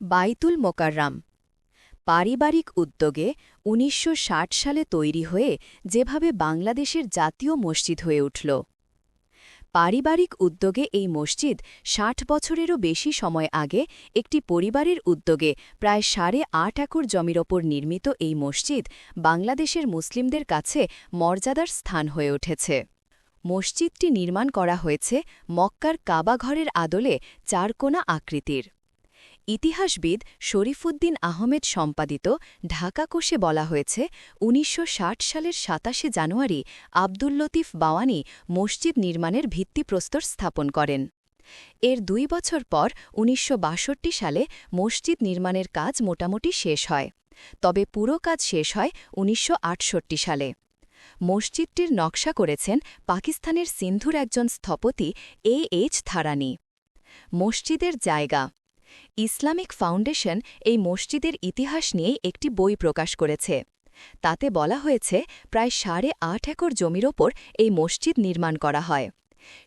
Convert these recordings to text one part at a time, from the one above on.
বাইতুল মোকাররাম। পারিবারিক উদ্যোগে ১৯৬০ সালে তৈরি হয়ে যেভাবে বাংলাদেশের জাতীয় মসজিদ হয়ে উঠল। পারিবারিক উদ্যোগে এই মসজিদ ষাট বছরেরও বেশি সময় আগে একটি পরিবারের উদ্যোগে প্রায় সাড়ে আট একর জমির ওপর নির্মিত এই মসজিদ বাংলাদেশের মুসলিমদের কাছে মর্যাদার স্থান হয়ে উঠেছে। মসজিদটি নির্মাণ করা হয়েছে মক্কার কাবাঘরের আদলে চারকোনা আকৃতির। ইতিহাসবিদ শরীফুদ্দিন আহমেদ সম্পাদিত ঢাকা কোষে বলা হয়েছে ১৯৬০ সালের সাতাশে জানুয়ারি আব্দুল লতিফ বাওয়ানি মসজিদ নির্মাণের ভিত্তিপ্রস্তর স্থাপন করেন। এর দুই বছর পর ১৯৬২ সালে মসজিদ নির্মাণের কাজ মোটামুটি শেষ হয়, তবে পুরো কাজ শেষ হয় ১৯৬৮ সালে। মসজিদটির নকশা করেছেন পাকিস্তানের সিন্ধুর একজন স্থপতি এ এইচ থারানি। মসজিদের জায়গা ইসলামিক ফাউন্ডেশন এই মসজিদের ইতিহাস নিয়ে একটি বই প্রকাশ করেছে। তাতে বলা হয়েছে, প্রায় সাড়ে আট একর জমির ওপর এই মসজিদ নির্মাণ করা হয়।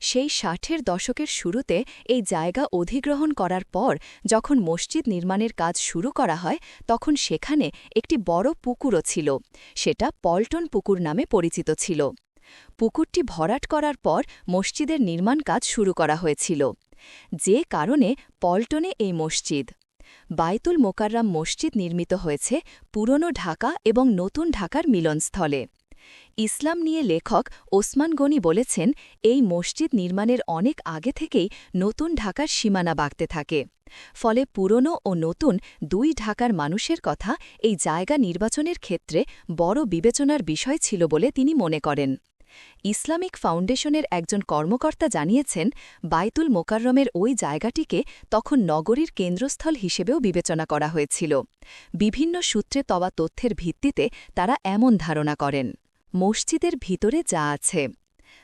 সেই ষাটের দশকের শুরুতে এই জায়গা অধিগ্রহণ করার পর যখন মসজিদ নির্মাণের কাজ শুরু করা হয়, তখন সেখানে একটি বড় পুকুরও ছিল। সেটা পল্টন পুকুর নামে পরিচিত ছিল। পুকুরটি ভরাট করার পর মসজিদের নির্মাণ কাজ শুরু করা হয়েছিল। যে কারণে পল্টনে এই মসজিদ। বাইতুল মোকাররাম মসজিদ নির্মিত হয়েছে পুরনো ঢাকা এবং নতুন ঢাকার মিলনস্থলে। ইসলাম নিয়ে লেখক ওসমান গনি বলেছেন, এই মসজিদ নির্মাণের অনেক আগে থেকেই নতুন ঢাকার সীমানা বাগতে থাকে। ফলে পুরনো ও নতুন দুই ঢাকার মানুষের কথা এই জায়গা নির্বাচনের ক্ষেত্রে বড় বিবেচনার বিষয় ছিল বলে তিনি মনে করেন। ইসলামিক ফাউন্ডেশনের একজন কর্মকর্তা জানিয়েছেন বাইতুল মোকাররমের ওই জায়গাটিকে তখন নগরীর কেন্দ্রস্থল হিসেবেও বিবেচনা করা হয়েছিল। বিভিন্ন সূত্রে তবা তথ্যের ভিত্তিতে তারা এমন ধারণা করেন, মসজিদের ভিতরে যা আছে।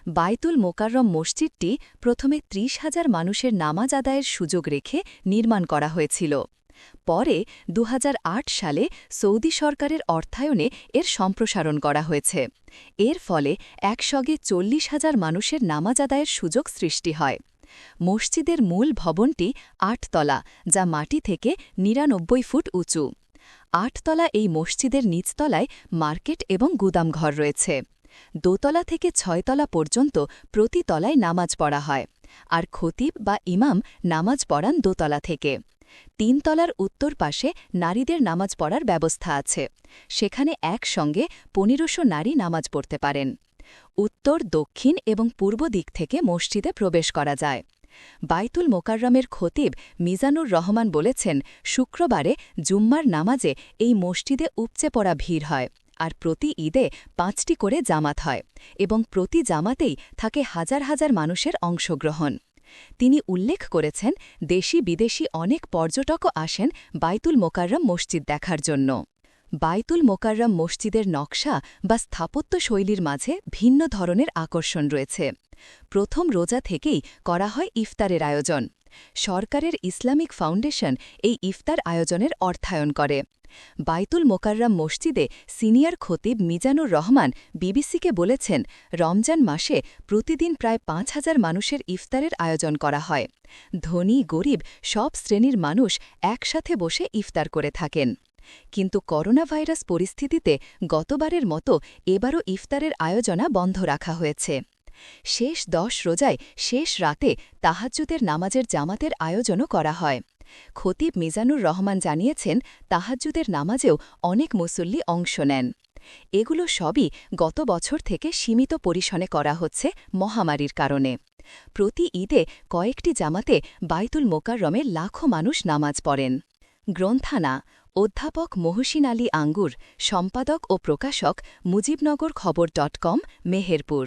বাইতুল মোকাররম মসজিদটি প্রথমে ত্রিশ হাজার মানুষের নামাজ আদায়ের সুযোগ রেখে নির্মাণ করা হয়েছিল। পরে দুহাজার আট সালে সৌদি সরকারের অর্থায়নে এর সম্প্রসারণ করা হয়েছে। এর ফলে একসঙ্গে চল্লিশ হাজার মানুষের নামাজ আদায়ের সুযোগ সৃষ্টি হয়। মসজিদের মূল ভবনটি আটতলা, যা মাটি থেকে নিরানব্বই ফুট উঁচু। আটতলা এই মসজিদের নিচতলায় মার্কেট এবং গুদামঘর রয়েছে। দোতলা থেকে ছয়তলা পর্যন্ত প্রতি তলায় নামাজ পড়া হয়, আর খতিব বা ইমাম নামাজ পড়ান দোতলা থেকে। তিনতলার উত্তর পাশে নারীদের নামাজ পড়ার ব্যবস্থা আছে। সেখানে একসঙ্গে পনেরোশো নারী নামাজ পড়তে পারেন। উত্তর, দক্ষিণ এবং পূর্ব দিক থেকে মসজিদে প্রবেশ করা যায়। বাইতুল মোকাররমের খতিব মিজানুর রহমান বলেছেন, শুক্রবারে জুম্মার নামাজে এই মসজিদে উপচে পড়া ভিড় হয় আর প্রতি ঈদে পাঁচটি করে জামাত হয় এবং প্রতি জামাতেই থাকে হাজার হাজার মানুষের অংশগ্রহণ। তিনি উল্লেখ করেছেন, দেশি বিদেশি অনেক পর্যটকও আসেন বাইতুল মোকাররম মসজিদ দেখার জন্য। বাইতুল মোকাররম মসজিদের নকশা বা স্থাপত্য শৈলীর মাঝে ভিন্ন ধরনের আকর্ষণ রয়েছে। প্রথম রোজা থেকেই করা হয় ইফতারের আয়োজন। সরকারের ইসলামিক ফাউন্ডেশন এই ইফতার আয়োজনের অর্থায়ন করে। বাইতুল মোকাররাম মসজিদে সিনিয়র খতিব মিজানুর রহমান বিবিসিকে বলেছেন, রমজান মাসে প্রতিদিন প্রায় পাঁচ হাজার মানুষের ইফতারের আয়োজন করা হয়। ধনী, গরিব সব শ্রেণির মানুষ একসাথে বসে ইফতার করে থাকেন। কিন্তু করোনা ভাইরাস পরিস্থিতিতে গতবারের মতো এবারও ইফতারের আয়োজনা বন্ধ রাখা হয়েছে। শেষ দশ রোজায় শেষ রাতে তাহাজ্জুদের নামাজের জামাতের আয়োজনও করা হয়। খতিব মিজানুর রহমান জানিয়েছেন, তাহাজ্জুদের নামাজেও অনেক মুসল্লি অংশ নেন। এগুলো সবই গত বছর থেকে সীমিত পরিসনে করা হচ্ছে মহামারীর কারণে। প্রতি ঈদে কয়েকটি জামাতে বাইতুল মোকাররমে লাখো মানুষ নামাজ পড়েন। গ্রন্থানা, অধ্যাপক মহসিন আলী আঙ্গুর, সম্পাদক ও প্রকাশক মুজিবনগর খবর ডট কম, মেহেরপুর।